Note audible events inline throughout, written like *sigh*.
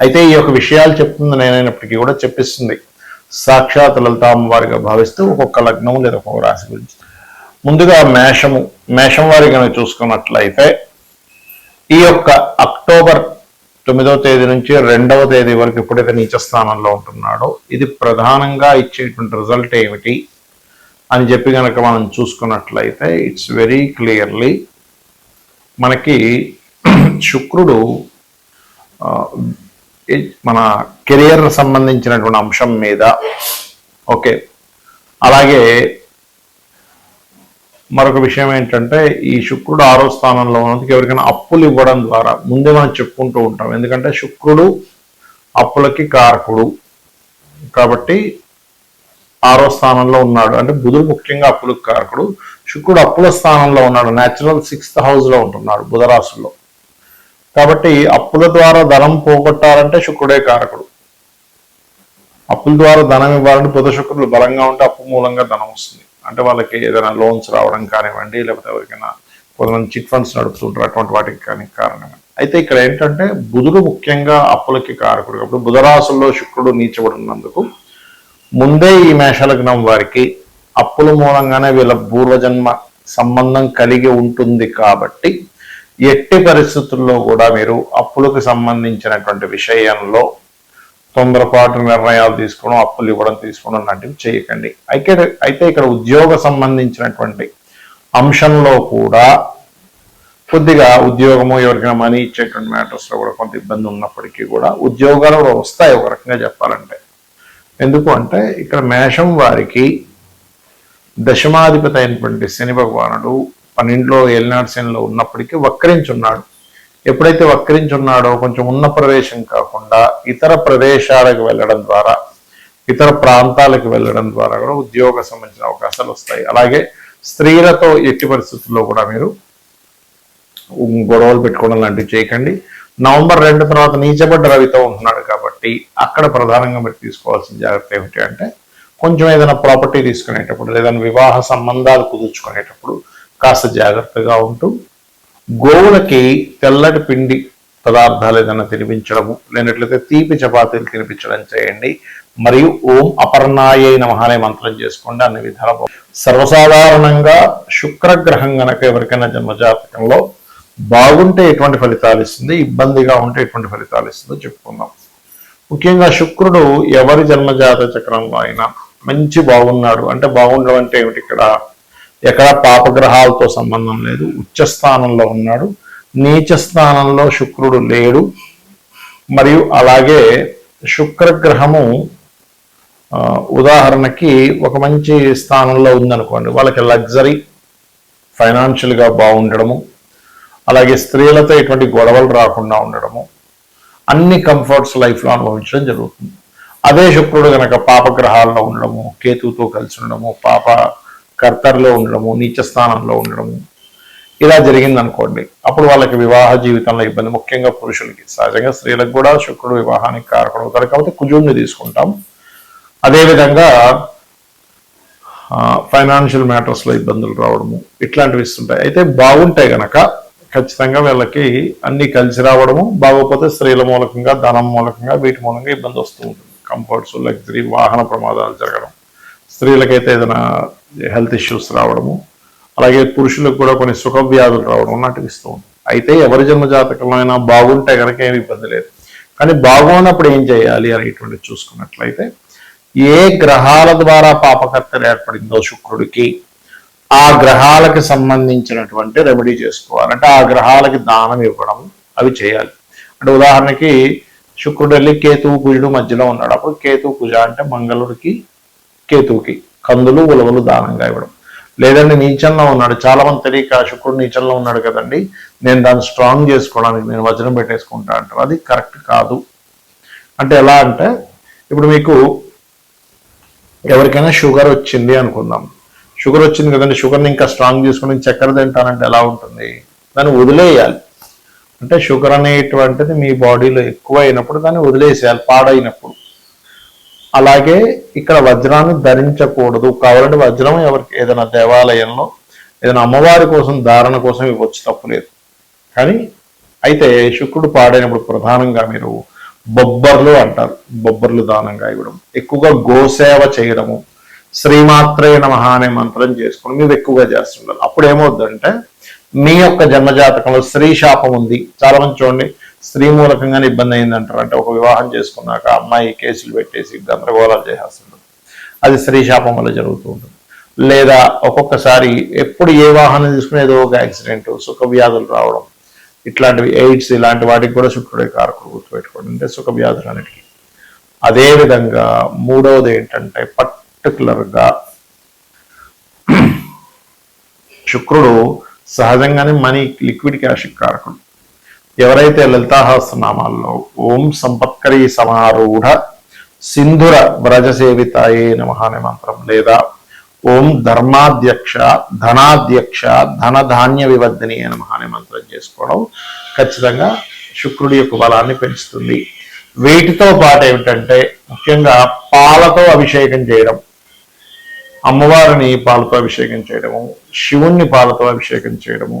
అయితే ఈ యొక్క విషయాలు చెప్తుంది నేనైనప్పటికీ కూడా చెప్పిస్తుంది. సాక్షాత్ లలిత భావిస్తూ ఒక్కొక్క లగ్నం లేదా ఒక్కొక్క రాశి గురించి. ముందుగా మేషము. మేషం వారి కనుక చూసుకున్నట్లయితే ఈ యొక్క అక్టోబర్ తొమ్మిదవ తేదీ నుంచి రెండవ తేదీ వరకు ఎప్పుడైతే నీచ స్థానంలో ఉంటున్నాడో ఇది ప్రధానంగా ఇచ్చేటువంటి రిజల్ట్ ఏమిటి అని చెప్పి కనుక మనం చూసుకున్నట్లయితే ఇట్స్ వెరీ క్లియర్లీ మనకి *clears throat* శుక్రుడు మన కెరియర్ సంబంధించినటువంటి అంశం మీద ఓకే. అలాగే మరొక విషయం ఏంటంటే ఈ శుక్రుడు ఆరో స్థానంలో ఉన్నందుకు ఎవరికైనా అప్పులు ఇవ్వడం ద్వారా ముందే మనం చెప్పుకుంటూ ఉంటాం. ఎందుకంటే శుక్రుడు అప్పులకి కారకుడు. కాబట్టి ఆరో స్థానంలో ఉన్నాడు. అంటే బుధుడు ముఖ్యంగా అప్పులకు కారకుడు. శుక్రుడు అప్పుల స్థానంలో ఉన్నాడు. న్యాచురల్ సిక్స్త్ హౌస్లో ఉంటున్నాడు బుధరాశుల్లో కాబట్టి అప్పుల ద్వారా ధనం పోగొట్టాలంటే శుక్రుడే కారకుడు. అప్పుల ద్వారా ధనం ఇవ్వాలంటే బుధ శుక్రులు బలంగా ఉంటే అప్పు మూలంగా ధనం వస్తుంది. అంటే వాళ్ళకి ఏదైనా లోన్స్ రావడం కానివ్వండి లేకపోతే ఎవరికైనా కొంతమంది చిట్ ఫండ్స్ నడుపుతుంటారు అటువంటి వాటికి కానీ కారణం అయితే ఇక్కడ ఏంటంటే బుధుడు ముఖ్యంగా అప్పులకి కారకుడు. కాబట్టి బుధరాశుల్లో శుక్రుడు నీచబడినందుకు ముందే ఈ మేషలగ్నం వారికి అప్పుల మూలంగానే వీళ్ళ పూర్వజన్మ సంబంధం కలిగి ఉంటుంది కాబట్టి ఎట్టి పరిస్థితుల్లో కూడా మీరు అప్పులకు సంబంధించినటువంటి విషయంలో తొందరపాటు నిర్ణయాలు తీసుకోవడం అప్పులు ఇవ్వడం తీసుకోవడం లాంటివి చేయకండి. అయితే అయితే ఇక్కడ ఉద్యోగ సంబంధించినటువంటి అంశంలో కూడా కొద్దిగా ఉద్యోగము ఎవరికైనా మనీ ఇచ్చేటువంటి మ్యాటర్స్లో కూడా కొంత ఇబ్బంది ఉన్నప్పటికీ కూడా ఉద్యోగాలు కూడా వస్తాయి ఒక రకంగా చెప్పాలంటే. ఎందుకు అంటే ఇక్కడ మేషం వారికి దశమాధిపతి అయినటువంటి శని భగవానుడు పన్నెండులో ఏలినాడు ఉన్నప్పటికీ వక్రించున్నాడు. ఎప్పుడైతే వక్రించున్నాడో కొంచెం ఉన్న ప్రదేశం కాకుండా ఇతర ప్రదేశాలకు వెళ్ళడం ద్వారా ఇతర ప్రాంతాలకు వెళ్ళడం ద్వారా కూడా ఉద్యోగ సంబంధించిన అవకాశాలు వస్తాయి. అలాగే స్త్రీలతో ఎట్టి పరిస్థితుల్లో కూడా మీరు గొడవలు పెట్టుకోవడం లాంటివి చేయకండి. నవంబర్ రెండు తర్వాత నీచబడ్డ రవితో ఉంటున్నాడు కాబట్టి అక్కడ ప్రధానంగా మీరు తీసుకోవాల్సిన జాగ్రత్త ఏమిటి అంటే కొంచెం ఏదైనా ప్రాపర్టీ తీసుకునేటప్పుడు లేదా వివాహ సంబంధాలు కుదుర్చుకునేటప్పుడు కాస్త జాగ్రత్తగా ఉంటూ గోవులకి తెల్లటి పిండి పదార్థాలు ఏదైనా తినిపించడము లేనట్లయితే తీపి చపాతీలు తినిపించడం చేయండి. మరియు ఓం అపర్ణాయ మహానే అనే మంత్రం చేసుకోండి. అన్ని విధాలు సర్వసాధారణంగా శుక్రగ్రహం గనక ఎవరికైనా జన్మజాతకంలో బాగుంటే ఎటువంటి ఫలితాలు ఇస్తుంది ఇబ్బందిగా ఉంటే ఎటువంటి ఫలితాలు ఇస్తుందో చెప్పుకుందాం. ముఖ్యంగా శుక్రుడు ఎవరి జన్మజాత చక్రంలో అయినా మంచి బాగున్నాడు. అంటే బాగుండడం అంటే ఏమిటి ఇక్కడ? ఎక్కడ పాపగ్రహాలతో సంబంధం లేదు. ఉచ్చస్థానంలో ఉన్నాడు. నీచ స్థానంలో శుక్రుడు లేడు. మరియు అలాగే శుక్రగ్రహము ఉదాహరణకి ఒక మంచి స్థానంలో ఉందనుకోండి. వాళ్ళకి లగ్జరీ ఫైనాన్షియల్గా బాగుండడము అలాగే స్త్రీలతో ఎటువంటి గొడవలు రాకుండా ఉండడము అన్ని కంఫర్ట్స్ లైఫ్లో అనుభవించడం జరుగుతుంది. అదే శుక్రుడు కనుక పాపగ్రహాల్లో ఉండడము కేతువుతో కలిసి ఉండడము పాప కర్తర్లో ఉండడము నీచ స్థానంలో ఉండడము. ఇలా జరిగింది అనుకోండి అప్పుడు వాళ్ళకి వివాహ జీవితంలో ఇబ్బంది. ముఖ్యంగా పురుషులకి. సహజంగా స్త్రీలకు కూడా శుక్రుడు వివాహానికి కారకుడవుతారు కాబట్టి కుజుడిని తీసుకుంటాం. అదేవిధంగా ఫైనాన్షియల్ మ్యాటర్స్లో ఇబ్బందులు రావడము ఇట్లాంటివి ఇస్తుంటాయి. అయితే బాగుంటాయి గనక ఖచ్చితంగా వీళ్ళకి అన్ని కలిసి రావడము బాగోకపోతే స్త్రీల మూలకంగా ధనం మూలకంగా వీటి మూలంగా ఇబ్బంది వస్తూ ఉంటుంది. కంఫర్ట్స్ లగ్జరీ వాహన ప్రమాదాలు జరగడం. స్త్రీలకైతే ఏదైనా హెల్త్ ఇష్యూస్ రావడము అలాగే పురుషులకు కూడా కొన్ని సుఖ వ్యాధులు రావడం లాంటివి ఇస్తూ ఉంటాయి. అయితే ఎవరి జన్మ జాతకంలో అయినా బాగుంటే కనుక ఏమి ఇబ్బంది లేదు. కానీ బాగున్నప్పుడు ఏం చేయాలి అనేటువంటి చూసుకున్నట్లయితే ఏ గ్రహాల ద్వారా పాపకర్తలు ఏర్పడిందో శుక్రుడికి ఆ గ్రహాలకి సంబంధించినటువంటి రెమెడీ చేసుకోవాలంటే ఆ గ్రహాలకి దానం ఇవ్వడం అవి చేయాలి. అంటే ఉదాహరణకి శుక్రుడు వెళ్ళి కేతువు కుజుడు మధ్యలో ఉన్నాడు. అప్పుడు కేతువు కుజ అంటే మంగళుడికి కేతువుకి. కందులు ఉలవలు దానంగా ఇవ్వడం. లేదండి నీచంలో ఉన్నాడు. చాలా మంది తెలియక శుక్రుడు నీచంలో ఉన్నాడు కదండి. నేను దాన్ని స్ట్రాంగ్ చేసుకోవడానికి నేను వజ్రం పెట్టేసుకుంటా అంటారు. అది కరెక్ట్ కాదు. అంటే ఎలా అంటే ఇప్పుడు మీకు ఎవరికైనా షుగర్ వచ్చింది అనుకుందాం. షుగర్ వచ్చింది కదండి. షుగర్ని ఇంకా స్ట్రాంగ్ చేసుకుని చక్కెర తింటానంటే ఎలా ఉంటుంది? దాన్ని వదిలేయాలి. అంటే షుగర్ అనేటువంటిది మీ బాడీలో ఎక్కువ అయినప్పుడు దాన్ని వదిలేసేయాలి. పాడైనప్పుడు. అలాగే ఇక్కడ వజ్రాన్ని ధరించకూడదు. కావాలంటే వజ్రం ఎవరికి ఏదైనా దేవాలయంలో ఏదైనా అమ్మవారి కోసం ధారణ కోసం ఇవ్వచ్చు తప్పులేదు కానీ అయితే శుక్రుడు పాడైనప్పుడు ప్రధానంగా మీరు బొబ్బర్లు అంటారు. బొబ్బర్లు దానంగా ఇవ్వడం. ఎక్కువగా గోసేవ చేయడము. శ్రీమాత్రే నమః అనే మంత్రం చేసుకోవడం మీరు ఎక్కువగా చేస్తుండాలి అప్పుడు ఏమవుద్దంటే మీ యొక్క జన్మజాతకంలో స్త్రీ శాపం ఉంది. చాలా మంది చూడండి స్త్రీ మూలకంగానే ఇబ్బంది అయింది అంటారు అంటే ఒక వివాహం చేసుకున్నాక అమ్మాయి కేసులు పెట్టేసి గందరగోళాలు చేసేస్తుంటుంది. అది స్త్రీ శాపం వల్ల జరుగుతూ ఉంటుంది. లేదా ఒక్కొక్కసారి ఎప్పుడు ఏ వాహనం తీసుకుని ఏదో ఒక యాక్సిడెంట్ సుఖ వ్యాధులు రావడం ఇట్లాంటివి ఎయిడ్స్ ఇలాంటి వాటికి కూడా శుక్రుడే కారకుడు గుర్తుపెట్టుకోండి. అంటే సుఖ వ్యాధులు అన్నిటికీ. అదేవిధంగా మూడవది ఏంటంటే పర్టికులర్గా శుక్రుడు సహజంగానే మనీ లిక్విడ్ క్యాష్ కారకుడు. ఎవరైతే లలితాహస్రనామాల్లో ఓం సంపత్కరీ సమారూఢ సింధుర వ్రజసేవితాయే నమ అనే మంత్రం లేదా ఓం ధర్మాధ్యక్ష ధనాధ్యక్ష ధనధాన్య వివర్ధిని నమ అనే మంత్రం చేసుకోవడం ఖచ్చితంగా శుక్రుడి యొక్క బలాన్ని పెంచుతుంది. వీటితో పాటు ఏమిటంటే ముఖ్యంగా పాలతో అభిషేకం చేయడం అమ్మవారిని పాలతో అభిషేకం చేయడము శివుణ్ణి పాలతో అభిషేకం చేయడము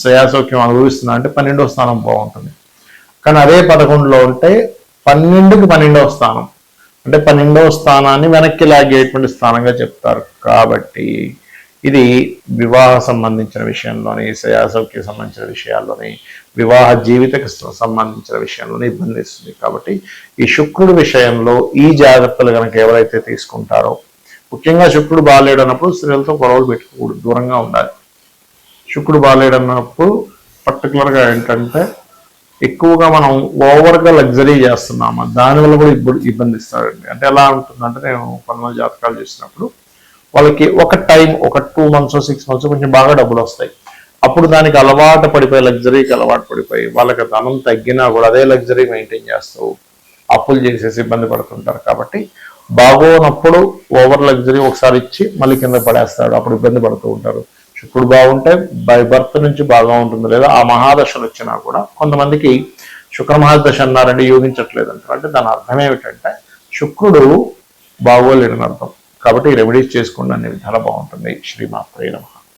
శ్రేయాసౌక్యం అనుభవిస్తున్నా అంటే పన్నెండవ స్థానం బాగుంటుంది. కానీ అదే పదకొండులో ఉంటే పన్నెండుకి పన్నెండవ స్థానం. అంటే పన్నెండవ స్థానాన్ని వెనక్కి లాగేటువంటి స్థానంగా చెప్తారు. కాబట్టి ఇది వివాహ సంబంధించిన విషయంలోని సయాసౌక్య సంబంధించిన విషయాల్లోని వివాహ జీవితకు సంబంధించిన విషయంలోని ఇబ్బంది ఇస్తుంది కాబట్టి ఈ శుక్రుడి విషయంలో ఈ జాగ్రత్తలు కనుక ఎవరైతే తీసుకుంటారో ముఖ్యంగా శుక్రుడు బాగాలేడు అన్నప్పుడు స్త్రీలతో గొడవలు పెట్టుకోకూడదు. దూరంగా ఉండాలి. శుక్రుడు బాగాలేడు అన్నప్పుడు పర్టికులర్గా ఏంటంటే ఎక్కువగా మనం ఓవర్గా లగ్జరీ చేస్తున్నాము? దానివల్ల కూడా ఇబ్బంది ఇబ్బందిస్తాడండి అంటే ఎలా ఉంటుందంటే నేను కొంతమంది జాతకాలు చేసినప్పుడు వాళ్ళకి ఒక టైం ఒక టూ మంత్స్ సిక్స్ మంత్స్ కొంచెం బాగా డబ్బులు వస్తాయి. అప్పుడు దానికి అలవాటు పడిపోయి లగ్జరీకి అలవాటు పడిపోయి వాళ్ళకి ధనం తగ్గినా కూడా అదే లగ్జరీ మెయింటైన్ చేస్తూ అప్పులు చేసేసి ఇబ్బంది పడుతుంటారు. కాబట్టి బాగోనప్పుడు ఓవర్ లగ్జరీ ఒకసారి ఇచ్చి మళ్ళీ కింద పడేస్తాడు. అప్పుడు ఇబ్బంది పడుతూ ఉంటారు. శుక్రుడు బాగుంటే బై బర్త్ నుంచి బాగా ఉంటుంది లేదా ఆ మహాదశలు వచ్చినా కూడా కొంతమందికి శుక్ర మహాదశ అన్నారండి యోగించట్లేదు అంటారు అంటే దాని అర్థం ఏమిటంటే శుక్రుడు బాగోలేడని అర్థం. కాబట్టి రెమెడీస్ చేసుకోండి అనే విధాలు బాగుంటుంది. శ్రీమాత్రే నమ.